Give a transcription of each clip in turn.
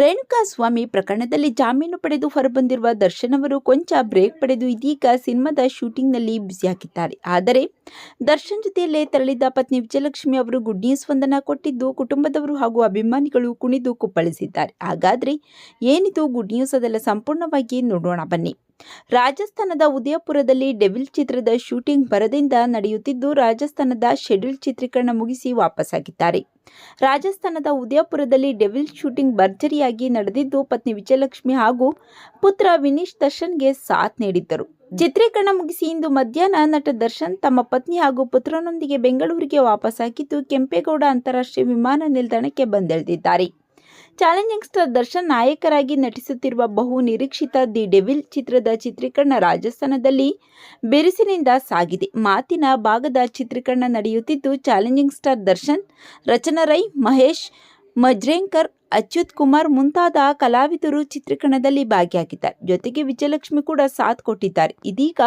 ರೇಣುಕಾ ಸ್ವಾಮಿ ಪ್ರಕರಣದಲ್ಲಿ ಜಾಮೀನು ಪಡೆದು ಹೊರಬಂದಿರುವ ದರ್ಶನ್ ಅವರು ಕೊಂಚ ಬ್ರೇಕ್ ಪಡೆದು ಇದೀಗ ಸಿನಿಮಾದ ಶೂಟಿಂಗ್ನಲ್ಲಿ ಬ್ಯುಸಿಯಾಗಿದ್ದಾರೆ ಆದರೆ ದರ್ಶನ್ ಜೊತೆಯಲ್ಲೇ ತೆರಳಿದ್ದ ಪತ್ನಿ ವಿಜಯಲಕ್ಷ್ಮಿ ಅವರು ಗುಡ್ ನ್ಯೂಸ್ ಒಂದನ್ನು ಕೊಟ್ಟಿದ್ದು ಕುಟುಂಬದವರು ಹಾಗೂ ಅಭಿಮಾನಿಗಳು ಕುಣಿದು ಕುಪ್ಪಳಿಸಿದ್ದಾರೆ. ಹಾಗಾದರೆ ಏನಿದು ಗುಡ್ ನ್ಯೂಸ್ ಅದೆಲ್ಲ ಸಂಪೂರ್ಣವಾಗಿ ನೋಡೋಣ ಬನ್ನಿ. ರಾಜಸ್ಥಾನದ ಉದಯಪುರದಲ್ಲಿ ಡೆವಿಲ್ ಚಿತ್ರದ ಶೂಟಿಂಗ್ ಭರದಿಂದ ನಡೆಯುತ್ತಿದ್ದು, ರಾಜಸ್ಥಾನದ ಶೆಡ್ಯೂಲ್ ಚಿತ್ರೀಕರಣ ಮುಗಿಸಿ ವಾಪಸ್ಸಾಗಿದ್ದಾರೆ. ರಾಜಸ್ಥಾನದ ಉದಯಪುರದಲ್ಲಿ ಡೆವಿಲ್ ಶೂಟಿಂಗ್ ಭರ್ಜರಿಯಾಗಿ ನಡೆದಿದ್ದು, ಪತ್ನಿ ವಿಜಯಲಕ್ಷ್ಮಿ ಹಾಗೂ ಪುತ್ರ ವಿನೀಶ್ ದರ್ಶನ್ಗೆ ಸಾಥ್ ನೀಡಿದ್ದರು. ಚಿತ್ರೀಕರಣ ಮುಗಿಸಿ ಇಂದು ಮಧ್ಯಾಹ್ನ ನಟ ದರ್ಶನ್ ತಮ್ಮ ಪತ್ನಿ ಹಾಗೂ ಪುತ್ರನೊಂದಿಗೆ ಬೆಂಗಳೂರಿಗೆ ವಾಪಸ್ಸಾಗಿದ್ದು, ಕೆಂಪೇಗೌಡ ಅಂತಾರಾಷ್ಟ್ರೀಯ ವಿಮಾನ ನಿಲ್ದಾಣಕ್ಕೆ ಬಂದಿಳಿದಿದ್ದಾರೆ. ಚಾಲೆಂಜಿಂಗ್ ಸ್ಟಾರ್ ದರ್ಶನ್ ನಾಯಕರಾಗಿ ನಟಿಸುತ್ತಿರುವ ಬಹು ನಿರೀಕ್ಷಿತ ದಿ ಡೆವಿಲ್ ಚಿತ್ರದ ಚಿತ್ರೀಕರಣ ರಾಜಸ್ಥಾನದಲ್ಲಿ ಬಿರುಸಿನಿಂದ ಸಾಗಿದೆ. ಮಾತಿನ ಭಾಗದ ಚಿತ್ರೀಕರಣ ನಡೆಯುತ್ತಿದ್ದು ಚಾಲೆಂಜಿಂಗ್ ಸ್ಟಾರ್ ದರ್ಶನ್ ರಚನಾ ರೈ ಮಹೇಶ್, ಮಜ್ರೇಂಕರ್, ಅಚ್ಯುತ್ ಕುಮಾರ್ ಮುಂತಾದ ಕಲಾವಿದರು ಚಿತ್ರೀಕರಣದಲ್ಲಿ ಭಾಗಿಯಾಗಿದ್ದಾರೆ. ಜೊತೆಗೆ ವಿಜಯಲಕ್ಷ್ಮಿ ಕೂಡ ಸಾಥ್ ಕೊಟ್ಟಿದ್ದಾರೆ. ಇದೀಗ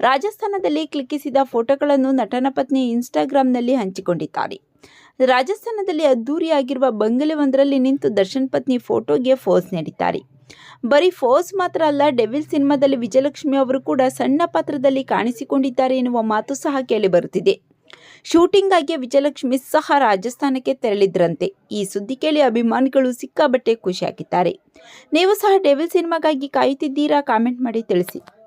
ರಾಜಸ್ಥಾನದಲ್ಲಿ ಕ್ಲಿಕ್ಕಿಸಿದ ಫೋಟೋಗಳನ್ನು ನಟನ ಪತ್ನಿ ಇನ್ಸ್ಟಾಗ್ರಾಂನಲ್ಲಿ ಹಂಚಿಕೊಂಡಿದ್ದಾರೆ. ರಾಜಸ್ಥಾನದಲ್ಲಿ ಅದ್ದೂರಿಯಾಗಿರುವ ಬಂಗಲೆಯೊಂದರಲ್ಲಿ ನಿಂತು ದರ್ಶನ್ ಪತ್ನಿ ಫೋಟೋಗೆ ಫೋಸ್ ನೀಡಿದ್ದಾರೆ. ಬರೀ ಫೋಸ್ ಮಾತ್ರ ಅಲ್ಲ, ಡೆವಿಲ್ ಸಿನಿಮಾದಲ್ಲಿ ವಿಜಯಲಕ್ಷ್ಮಿ ಅವರು ಕೂಡ ಸಣ್ಣ ಪಾತ್ರದಲ್ಲಿ ಕಾಣಿಸಿಕೊಂಡಿದ್ದಾರೆ ಎನ್ನುವ ಮಾತು ಸಹ ಕೇಳಿಬರುತ್ತಿದೆ. ಶೂಟಿಂಗ್ ಆಗಿ ವಿಜಯಲಕ್ಷ್ಮಿ ಸಹ ರಾಜಸ್ಥಾನಕ್ಕೆ ತೆರಳಿದ್ರಂತೆ. ಈ ಸುದ್ದಿ ಕೇಳಿ ಅಭಿಮಾನಿಗಳು ಸಿಕ್ಕಾಬಟ್ಟೆ ಖುಷಿಯಾಗಿದ್ದಾರೆ. ನೀವು ಸಹ ಡೆವಿಲ್ ಸಿನಿಮಾಗಾಗಿ ಕಾಯುತ್ತಿದ್ದೀರಾ? ಕಾಮೆಂಟ್ ಮಾಡಿ ತಿಳಿಸಿ.